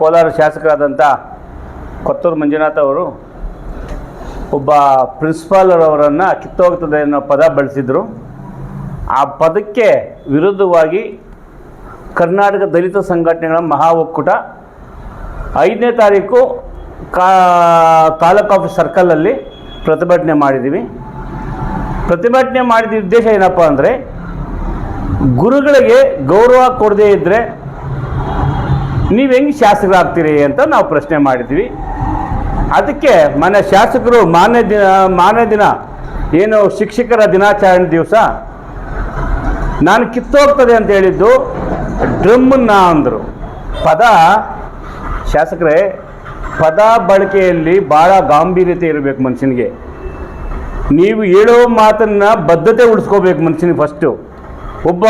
ಕೋಲಾರ ಶಾಸಕರಾದಂಥ ಕೊತ್ತೂರು ಮಂಜುನಾಥ್ ಅವರು ಒಬ್ಬ ಪ್ರಿನ್ಸಿಪಾಲರವರನ್ನು ಕಿತ್ತೋಗ್ತದೆ ಅನ್ನೋ ಪದ ಬಳಸಿದರು. ಆ ಪದಕ್ಕೆ ವಿರುದ್ಧವಾಗಿ ಕರ್ನಾಟಕ ದಲಿತ ಸಂಘಟನೆಗಳ ಮಹಾ ಒಕ್ಕೂಟ ಐದನೇ ತಾರೀಕು ಕಾ, ತಾಲೂಕು ಆಫೀಸ್ ಸರ್ಕಲಲ್ಲಿ ಪ್ರತಿಭಟನೆ ಮಾಡಿದ್ದೀವಿ ಪ್ರತಿಭಟನೆ ಮಾಡಿದ ಉದ್ದೇಶ ಏನಪ್ಪ ಅಂದರೆ ಗುರುಗಳಿಗೆ ಗೌರವ ಕೊಡದೇ ಇದ್ದರೆ ನೀವು ಹೆಂಗೆ ಶಾಸಕರಾಗ್ತೀರಿ ಅಂತ ನಾವು ಪ್ರಶ್ನೆ ಮಾಡಿದ್ವಿ. ಅದಕ್ಕೆ ಮನೆ ಶಾಸಕರು ಮಾನ್ಯ ದಿನ ಮಾನ್ಯ ದಿನ, ಏನು ಶಿಕ್ಷಕರ ದಿನಾಚರಣೆ ದಿವಸ? ನಾನು ಕಿತ್ತೋಗ್ತದೆ ಅಂತ ಹೇಳಿದ್ದು ಡ್ರಮ್ಮನ್ನ ಅಂದರು. ಪದ, ಶಾಸಕರೇ, ಪದ ಬಳಕೆಯಲ್ಲಿ ಭಾಳ ಗಾಂಭೀರ್ಯತೆ ಇರಬೇಕು ಮನುಷ್ಯನಿಗೆ. ನೀವು ಹೇಳೋ ಮಾತನ್ನು ಬದ್ಧತೆ ಉಳಿಸ್ಕೋಬೇಕು ಮನುಷ್ಯನಿಗೆ ಫಸ್ಟು ಒಬ್ಬ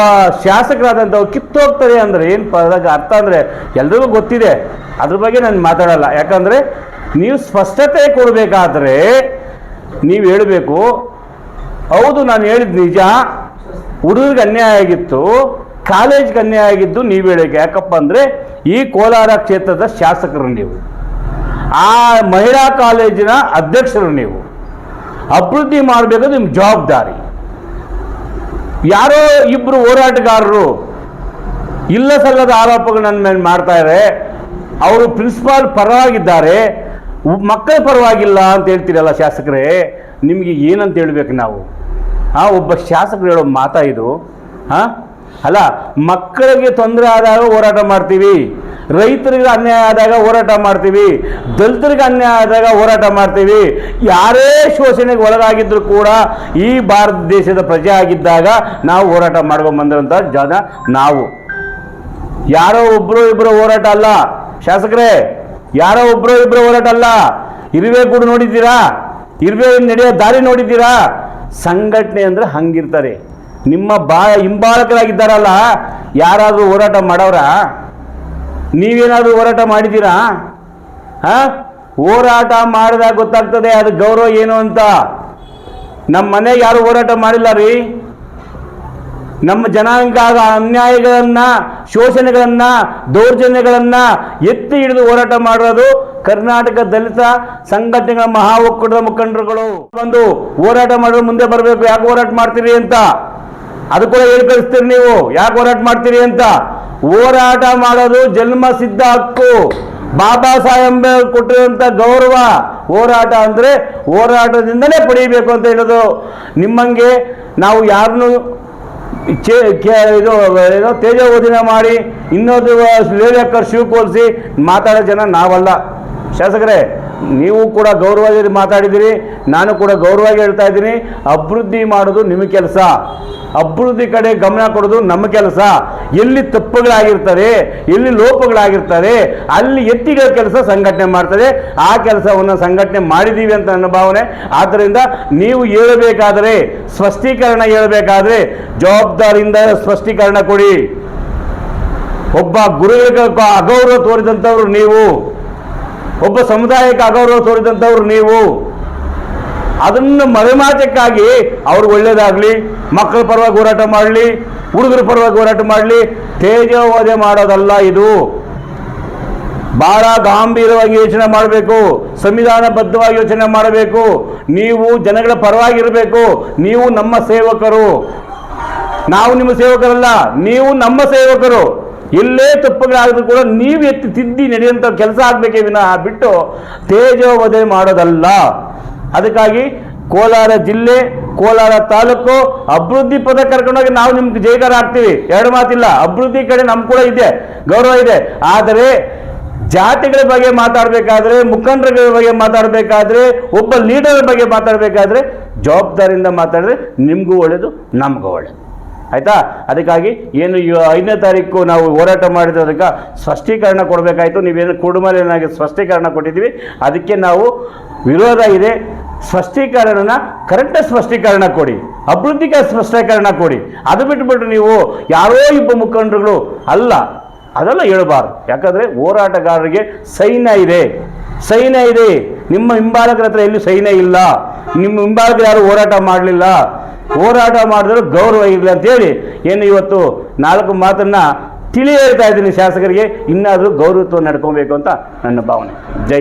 ಶಾಸಕರಾದಂಥವ್ರು ಕಿತ್ತೋಗ್ತಾರೆ ಅಂದರೆ ಏನು ಪದಾಗ ಅರ್ಥ ಅಂದರೆ ಎಲ್ರಿಗೂ ಗೊತ್ತಿದೆ. ಅದ್ರ ಬಗ್ಗೆ ನಾನು ಮಾತಾಡಲ್ಲ. ಯಾಕಂದರೆ ನೀವು ಸ್ಪಷ್ಟತೆ ಕೊಡಬೇಕಾದ್ರೆ ನೀವು ಹೇಳಬೇಕು, ಹೌದು ನಾನು ಹೇಳಿದ ನಿಜ, ಹುಡುಗರಿಗೆ ಅನ್ಯಾಯ ಆಗಿತ್ತು, ಕಾಲೇಜ್ಗೆ ಅನ್ಯಾಯ ಆಗಿದ್ದು ನೀವು ಹೇಳಬೇಕು ಯಾಕಪ್ಪ ಅಂದರೆ ಈ ಕೋಲಾರ ಕ್ಷೇತ್ರದ ಶಾಸಕರು ನೀವು. ಆ ಮಹಿಳಾ ಕಾಲೇಜಿನ ಅಧ್ಯಕ್ಷರು ನೀವು. ಅಭಿವೃದ್ಧಿ ಮಾಡಬೇಕು ನಿಮ್ಮ ಜವಾಬ್ದಾರಿ. ಯಾರೋ ಇಬ್ಬರು ಹೋರಾಟಗಾರರು ಇಲ್ಲ ಸಲ್ಲದ ಆರೋಪಗಳು ನನ್ನ ಮೇಲೆ ಮಾಡ್ತಾ ಅವರು ಪ್ರಿನ್ಸಿಪಾಲ್ ಪರವಾಗಿದ್ದಾರೆ. ಮಕ್ಕಳ ಪರವಾಗಿಲ್ಲ ಅಂತ ಹೇಳ್ತೀರಲ್ಲ ಶಾಸಕರೇ, ನಿಮಗೆ ಏನಂತ ಹೇಳ್ಬೇಕು ನಾವು? ಆ, ಒಬ್ಬ ಶಾಸಕರು ಹೇಳೋ ಮಾತಾ ಇದು. ಹಾ ಅಲ್ಲ, ಮಕ್ಕಳಿಗೆ ತೊಂದರೆ ಆದಾಗ ಹೋರಾಟ ಮಾಡ್ತೀವಿ. ರೈತರಿಗೆ ಅನ್ಯಾಯ ಆದಾಗ ಹೋರಾಟ ಮಾಡ್ತೀವಿ, ದಲಿತರಿಗೆ ಅನ್ಯಾಯ ಆದಾಗ ಹೋರಾಟ ಮಾಡ್ತೀವಿ. ಯಾರೇ ಶೋಷಣೆಗೆ ಒಳಗಾಗಿದ್ರು ಕೂಡ ಈ ಭಾರತ ದೇಶದ ಪ್ರಜೆ ಆಗಿದ್ದಾಗ ನಾವು ಹೋರಾಟ ಮಾಡ್ಕೊಂಡು ಜನ ನಾವು. ಯಾರೋ ಒಬ್ಬರು ಇಬ್ರು ಹೋರಾಟ ಅಲ್ಲ. ಶಾಸಕರೇ, ಯಾರೋ ಒಬ್ಬರು ಇಬ್ರು ಹೋರಾಟ ಅಲ್ಲ. ಇರುವೆ ಕೂಡ ನೋಡಿದ್ದೀರಾ? ಇರುವೆ ನಡೆಯೋ ದಾರಿ ನೋಡಿದ್ದೀರಾ? ಸಂಘಟನೆ ಅಂದ್ರೆ ಹಂಗಿರ್ತಾರೆ. ನಿಮ್ಮ ಬಾ ಹಿಂಬಾಲಕರಾಗಿದ್ದಾರಲ್ಲ, ಯಾರಾದರೂ ಹೋರಾಟ ಮಾಡವ್ರಾ ನೀವೇನಾದರೂ ಹೋರಾಟ ಮಾಡಿದ್ದೀರಾ? ಹಾ? ಹೋರಾಟ ಮಾಡಿದಾಗ ಗೊತ್ತಾಗ್ತದೆ, ಅದು ಗೌರವ ಏನು ಅಂತ. ನಮ್ಮ ಮನೆಗೆ ಯಾರು ಹೋರಾಟ ಮಾಡಿಲ್ಲ ರೀ? ನಮ್ಮ ಜನಾಂಗ ಅನ್ಯಾಯಗಳನ್ನ, ಶೋಷಣೆಗಳನ್ನ, ದೌರ್ಜನ್ಯಗಳನ್ನ ಎತ್ತಿ ಹಿಡಿದು ಹೋರಾಟ ಮಾಡಿರೋದು ಕರ್ನಾಟಕ ದಲಿತ ಸಂಘಟನೆಗಳ ಮಹಾ ಒಕ್ಕೂಟದ ಮುಖಂಡರುಗಳು. ಬಂದು ಹೋರಾಟ ಮಾಡೋರು ಮುಂದೆ ಬರಬೇಕು, ಯಾಕೆ ಹೋರಾಟ ಮಾಡ್ತೀರಿ ಅಂತ? ಅದು ಕೂಡ ಹೇಳಿ ಕಳಿಸ್ತೀರಿ ನೀವು, ಯಾಕೆ ಹೋರಾಟ ಮಾಡ್ತೀರಿ ಅಂತ? ಹೋರಾಟ ಮಾಡೋದು ಜನ್ಮ ಸಿದ್ಧ ಹಕ್ಕು. ಬಾಬಾ ಸಾಹೇಬ್ ಕೊಟ್ಟಿರುವಂತ ಗೌರವ ಹೋರಾಟ ಅಂದ್ರೆ ಹೋರಾಟದಿಂದಲೇ ಪಡೀಬೇಕು ಅಂತ ಹೇಳೋದು. ನಿಮ್ಮಂಗೆ ನಾವು ಯಾರನ್ನು ಚೇ ಇದು ಏನೋ ತೇಜೋವಧಿನ ಮಾಡಿ ಇನ್ನೊಂದು ಲೇಖಕರು ಶಿವಕೋಲ್ಸಿ ಮಾತಾಡೋ ಜನ ನಾವಲ್ಲ. ಶಾಸಕರೇ, ನೀವು ಕೂಡ ಗೌರವವಾಗಿ ಮಾತಾಡಿದ್ದೀರಿ ನಾನು ಕೂಡ ಗೌರವವಾಗಿ ಹೇಳ್ತಾ ಇದ್ದೀನಿ. ಅಭಿವೃದ್ಧಿ ಮಾಡೋದು ನಿಮ್ಮ ಕೆಲಸ. ಅಭಿವೃದ್ಧಿ ಕಡೆ ಗಮನ ಕೊಡೋದು ನಮ್ಮ ಕೆಲಸ. ಎಲ್ಲಿ ತಪ್ಪುಗಳಾಗಿರ್ತದೆ, ಎಲ್ಲಿ ಲೋಪಗಳಾಗಿರ್ತದೆ, ಅಲ್ಲಿ ಎತ್ತಿಗಳ ಕೆಲಸ ಸಂಘಟನೆ ಮಾಡ್ತದೆ. ಆ ಕೆಲಸವನ್ನು ಸಂಘಟನೆ ಮಾಡಿದ್ದೀವಿ ಅಂತ ನನ್ನ ಭಾವನೆ. ಆದ್ದರಿಂದ ನೀವು ಹೇಳಬೇಕಾದರೆ, ಸ್ಪಷ್ಟೀಕರಣ ಹೇಳಬೇಕಾದ್ರೆ, ಜವಾಬ್ದಾರಿಯಿಂದ ಸ್ಪಷ್ಟೀಕರಣ ಕೊಡಿ. ಒಬ್ಬ ಗುರುಗಳಿಗೆ ಅಗೌರವ ತೋರಿದಂಥವ್ರು ನೀವು. ಒಬ್ಬ ಸಮುದಾಯಕ್ಕೆ ಅಗೌರವ ತೋರಿದಂಥವ್ರು ನೀವು. ಅದನ್ನು ಮರೆಮಾಚಕ್ಕಾಗಿ ಅವ್ರಿಗೆ ಒಳ್ಳೇದಾಗಲಿ, ಮಕ್ಕಳ ಪರವಾಗಿ ಹೋರಾಟ ಮಾಡಲಿ, ಹುಡುಗರ ಪರವಾಗಿ ಹೋರಾಟ ಮಾಡಲಿ, ತೇಜೋವಧೆ ಮಾಡೋದಲ್ಲ ಇದು. ಬಹಳ ಗಾಂಭೀರವಾಗಿ ಯೋಚನೆ ಮಾಡಬೇಕು, ಸಂವಿಧಾನಬದ್ಧವಾಗಿ ಯೋಚನೆ ಮಾಡಬೇಕು. ನೀವು ಜನಗಳ ಪರವಾಗಿರಬೇಕು, ನೀವು ನಮ್ಮ ಸೇವಕರು. ನಾವು ನಿಮ್ಮ ಸೇವಕರಲ್ಲ, ನೀವು ನಮ್ಮ ಸೇವಕರು. ಎಲ್ಲೇ ತಪ್ಪುಗಳಾದರೂ ಕೂಡ ನೀವು ಎತ್ತಿ ತಿದ್ದಿ ನಡೆಯುವಂಥ ಕೆಲಸ ಆಗಬೇಕೇ ವಿನಃ ಬಿಟ್ಟು ತೇಜೋವಧೆ ಮಾಡೋದಲ್ಲ. ಅದಕ್ಕಾಗಿ ಕೋಲಾರ ಜಿಲ್ಲೆ, ಕೋಲಾರ ತಾಲೂಕು ಅಭಿವೃದ್ಧಿ ಪದ ಕರ್ಕೊಂಡೋಗಿ ನಾವು ನಿಮ್ಗೆ ಜೈಗಾರ ಆಗ್ತೀವಿ. ಎರಡು ಮಾತಿಲ್ಲ, ಅಭಿವೃದ್ಧಿ ಕಡೆ ನಮ್ ಕೂಡ ಇದೆ, ಗೌರವ ಇದೆ. ಆದರೆ ಜಾತಿಗಳ ಬಗ್ಗೆ ಮಾತಾಡಬೇಕಾದ್ರೆ, ಮುಖಂಡರುಗಳ ಬಗ್ಗೆ ಮಾತಾಡಬೇಕಾದ್ರೆ, ಒಬ್ಬ ಲೀಡರ್ ಬಗ್ಗೆ ಮಾತಾಡಬೇಕಾದ್ರೆ ಜವಾಬ್ದಾರಿಯಿಂದ ಮಾತಾಡಿದ್ರೆ ನಿಮಗೂ ಒಳ್ಳೇದು, ನಮಗೂ ಒಳ್ಳೇದು. ಆಯ್ತಾ? ಅದಕ್ಕಾಗಿ ಏನು ಐದನೇ ತಾರೀಕು ನಾವು ಹೋರಾಟ ಮಾಡಿರೋದಕ್ಕೆ ಸ್ಪಷ್ಟೀಕರಣ ಕೊಡಬೇಕಾಯ್ತು. ನೀವೇನು ಕುಡುಮಲೇನಾಗಿ ಸ್ಪಷ್ಟೀಕರಣ ಕೊಟ್ಟಿದ್ದೀವಿ. ಅದಕ್ಕೆ ನಾವು ವಿರೋಧ ಇದೆ. ಸ್ಪಷ್ಟೀಕರಣನ ಕರೆಕ್ಟ್ ಸ್ಪಷ್ಟೀಕರಣ ಕೊಡಿ, ಅಭಿವೃದ್ಧಿಗೆ ಸ್ಪಷ್ಟೀಕರಣ ಕೊಡಿ. ಅದು ಬಿಟ್ಬಿಟ್ಟು ನೀವು ಯಾರೋ ಇಬ್ಬ ಮುಖಂಡರುಗಳು ಅಲ್ಲ, ಅದೆಲ್ಲ ಹೇಳಬಾರ್ದು. ಯಾಕಂದರೆ ಹೋರಾಟಗಾರರಿಗೆ ಸೈನ್ಯ ಇದೆ. ಸೈನ್ಯ ಇದೆ. ನಿಮ್ಮ ಹಿಂಬಾಲಕರ ಹತ್ರ ಎಲ್ಲೂ ಸೈನ್ಯ ಇಲ್ಲ. ನಿಮ್ಮ ಹಿಂಬಾಲಕರು ಯಾರು ಹೋರಾಟ ಮಾಡಲಿಲ್ಲ. ಹೋರಾಟ ಮಾಡಿದ್ರು ಗೌರವ ಇರಲಿ ಅಂತೇಳಿ ಏನು ಇವತ್ತು ನಾಲ್ಕು ಮಾತನ್ನು ತಿಳಿ ಹೇಳ್ತಾ ಇದ್ದೀನಿ ಶಾಸಕರಿಗೆ, ಇನ್ನಾದರೂ ಗೌರವತ್ವ ನಡ್ಕೊಬೇಕು ಅಂತ ನನ್ನ ಭಾವನೆ. ಜೈ